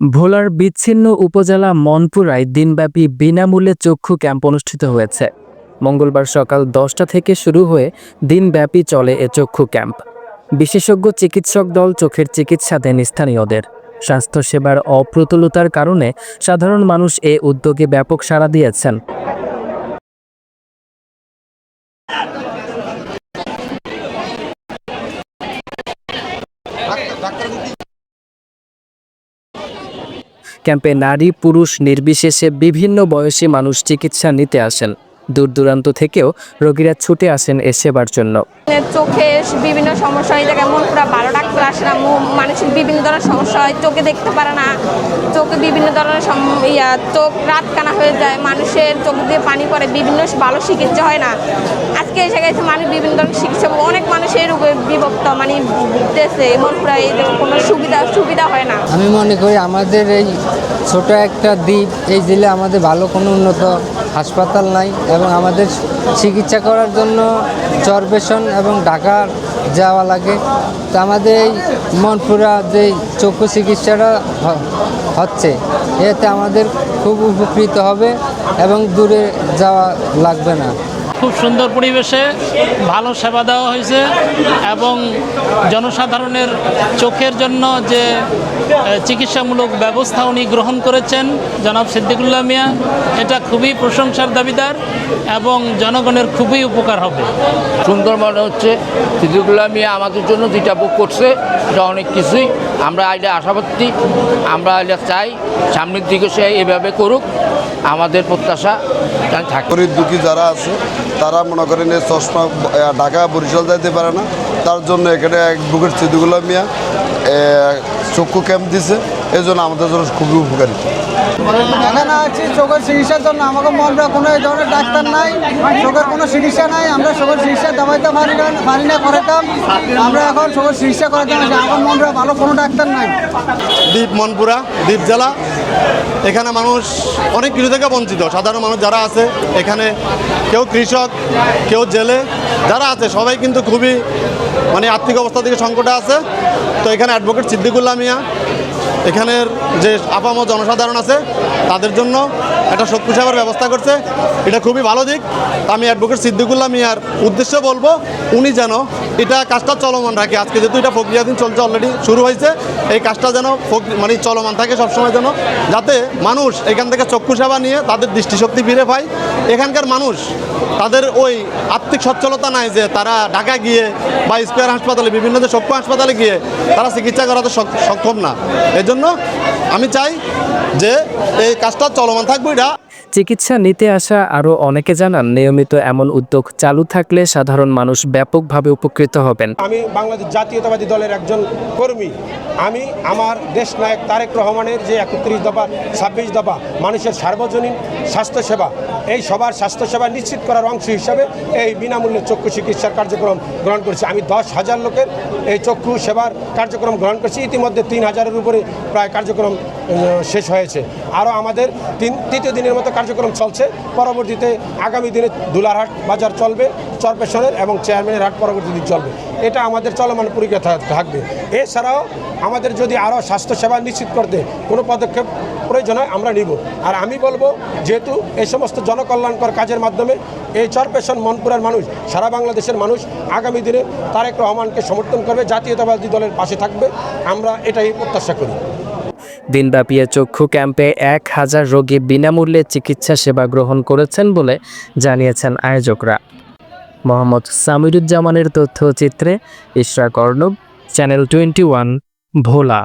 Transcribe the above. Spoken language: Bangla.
ভোলার বিচ্ছিন্ন উপজেলা মনপুরায় দিনব্যাপী বিনামূল্যে চক্ষু ক্যাম্প অনুষ্ঠিত হয়েছে। মঙ্গলবার সকাল দশটা থেকে শুরু হয়ে দিনব্যাপী চলে এ চক্ষু ক্যাম্প। বিশেষজ্ঞ চিকিৎসক দল চোখের চিকিৎসা দেন স্থানীয়দের। স্বাস্থ্যসেবার অপ্রতুলতার কারণে সাধারণ মানুষ এ উদ্যোগে ব্যাপক সাড়া দিয়েছেন। ক্যাম্পে নারী পুরুষ নির্বিশেষে বিভিন্ন বয়সী মানুষ চিকিৎসা নিতে আসেন। দূর দূরান্ত থেকেও রোগীরা ছুটে আসেন এ সেবার জন্য। চোখে বিভিন্ন সমস্যা হয় যেমন পুরো ভালো ডাক্তার আসে না মানুষের বিভিন্ন ধরনের সমস্যা হয় চোখে দেখতে পারে না। চোখে বিভিন্ন ধরনের সম- ইয়া চোখ রাত কানা হয়ে যায় মানুষের চোখ দিয়ে পানি পড়ে বিভিন্ন ভালো চিকিৎসা হয় না। আজকে এসে গেছে মানুষ বিভিন্ন ধরনের চিকিৎসা অনেক মানুষের রোগে বিভক্ত মানে ভুগতেছে এমন প্রায় কোনো সুবিধা সুবিধা হয় না। আমি মনে করি আমাদের এই ছোট একটা দ্বীপ এই জেলে আমাদের ভালো কোনো উন্নত হাসপাতাল নাই এবং আমাদের চিকিৎসা করার জন্য চরবেশন এবং ঢাকা যাওয়া লাগে। তো আমাদের এই মনপুরা যে চক্ষু চিকিৎসাটা হচ্ছে, এতে আমাদের খুব উপকৃত হবে এবং দূরে যাওয়া লাগবে না। খুব সুন্দর পরিবেশে ভালো সেবা দেওয়া হয়েছে এবং জনসাধারণের চোখের জন্য যে চিকিৎসামূলক ব্যবস্থা উনি গ্রহণ করেছেন, জনাব সিদ্দিকুল্লাহ মিয়া, এটা খুবই প্রশংসার দাবিদার এবং জনগণের খুবই উপকার হবে। সুন্দর মনে হচ্ছে, সিদ্দিকুল্লাহ মিয়া আমাদের জন্য যেটা বুক করছে, এটা অনেক কিছুই। আমরা এটা আশাবাদী, আমরা এটা চাই, সামনের দিকে সে এভাবে করুক। আমাদের প্রত্যাশা গরিব দুঃখী যারা আছে, তারা মনে করেন এই চশমা ঢাকা বরিশাল যাইতে পারে না। তার জন্য এখানে এক বুকের সিদ্দিকুল্লাহ মিয়া চক্ষু ক্যাম্প দিছে। এই জন্য আমাদের জন্য খুবই উপকারী। এখানে আছি চোখের চিকিৎসার জন্য আমাকে মনরা কোনো এই ধরনের ডাক্তার নাই। চোখের কোনো চিকিৎসা নাই আমরা চোখের চিকিৎসা দাবাইতে পারি না পারি না করাতাম আমরা এখন চোখের চিকিৎসা করাতাম আসি। আমার মনরা ভালো কোনো ডাক্তার নাই। দ্বীপ মনপুরা দ্বীপ জেলা। এখানে মানুষ অনেক কিছু থেকে বঞ্চিত। সাধারণ মানুষ যারা আছে এখানে কেউ কৃষক কেউ জেলে যারা আছে সবাই কিন্তু খুবই মানে আর্থিক অবস্থা থেকে সংকটে আছে। তো এখানে অ্যাডভোকেট সিদ্দিকুল্লাহ মিয়া এখানের যে আপাম জনসাধারণ আছে, তাদের জন্য একটা শক্তি সেবার ব্যবস্থা করছে। এটা খুবই ভালো দিক। আমি অ্যাডভোকেট সিদ্দিকুল্লাহ মিয়ার উদ্দেশ্য বলব, উনি যেন এটা কাজটা চলমান রাখে। আজকে যেহেতু এটা প্রক্রিয়াধীন চলছে অলরেডি শুরু হয়েছে, এই কাজটা যেন মানে চলমান থাকে সবসময় যেন, যাতে মানুষ এখান থেকে চক্ষু সেবা নিয়ে তাদের দৃষ্টিশক্তি ফিরে পায়। এখানকার মানুষ, তাদের ওই আর্থিক সচ্ছলতা নাই যে তারা ঢাকা গিয়ে বা স্কোয়ার হাসপাতালে, বিভিন্ন যে চক্ষু হাসপাতালে গিয়ে তারা চিকিৎসা করাতে সক- সক্ষম না। এজন্য আমি চাই যে এই কাজটা চলমান থাকবে এটা চিকিৎসা নিতে আসা আরও অনেকে জানান, নিয়মিত এমন উদ্যোগ চালু থাকলে সাধারণ মানুষ ব্যাপকভাবে উপকৃত হবেন। আমি বাংলাদেশ জাতীয়তাবাদী দলের একজন কর্মী। আমি আমার দেশ নায়ক তারেক রহমানের যে একত্রিশ দফা, ছাব্বিশ দফা মানুষের সার্বজনীন স্বাস্থ্যসেবা, এই সবার স্বাস্থ্যসেবা নিশ্চিত করার অংশ হিসাবে এই বিনামূল্যে চক্ষু চিকিৎসার কার্যক্রম গ্রহণ করেছি। আমি দশ হাজার লোকের এই চক্ষু সেবার কার্যক্রম গ্রহণ করেছি। ইতিমধ্যে তিন হাজারের উপরে প্রায় কার্যক্রম শেষ হয়েছে। আরও আমাদের তিন তৃতীয় দিনের মতো কার্যক্রম চলছে। পরবর্তীতে আগামী দিনে দুলারহাট বাজার চলবে চরপেশনের এবং চেয়ারম্যানের হাট পরবর্তী দিন চলবে। এটা আমাদের চলমান পরীক্ষা থাকবে। এছাড়াও আমাদের যদি আরও স্বাস্থ্যসেবা নিশ্চিত করতে কোনো পদক্ষেপ প্রয়োজন হয়, আমরা নিব। আর আমি বলব, যেহেতু এই সমস্ত জনকল্যাণকর কাজের মাধ্যমে এই চরপেশন মনপুরের মানুষ, সারা বাংলাদেশের মানুষ আগামী দিনে তারেক রহমানকে সমর্থন করবে, জাতীয়তাবাদী দলের পাশে থাকবে। আমরা এটাই প্রত্যাশা করি। দিনব্যাপী চক্ষু ক্যাম্পে এক হাজার রোগী বিনামূল্যে চিকিৎসা সেবা গ্রহণ করেছেন বলে জানিয়েছেন আয়োজকরা। মোহাম্মদ সামিরুজ্জামানের তথ্যচিত্রে ইশরাক কর্ণব চ্যানেল টোয়েন্টি ওয়ান, ভোলা।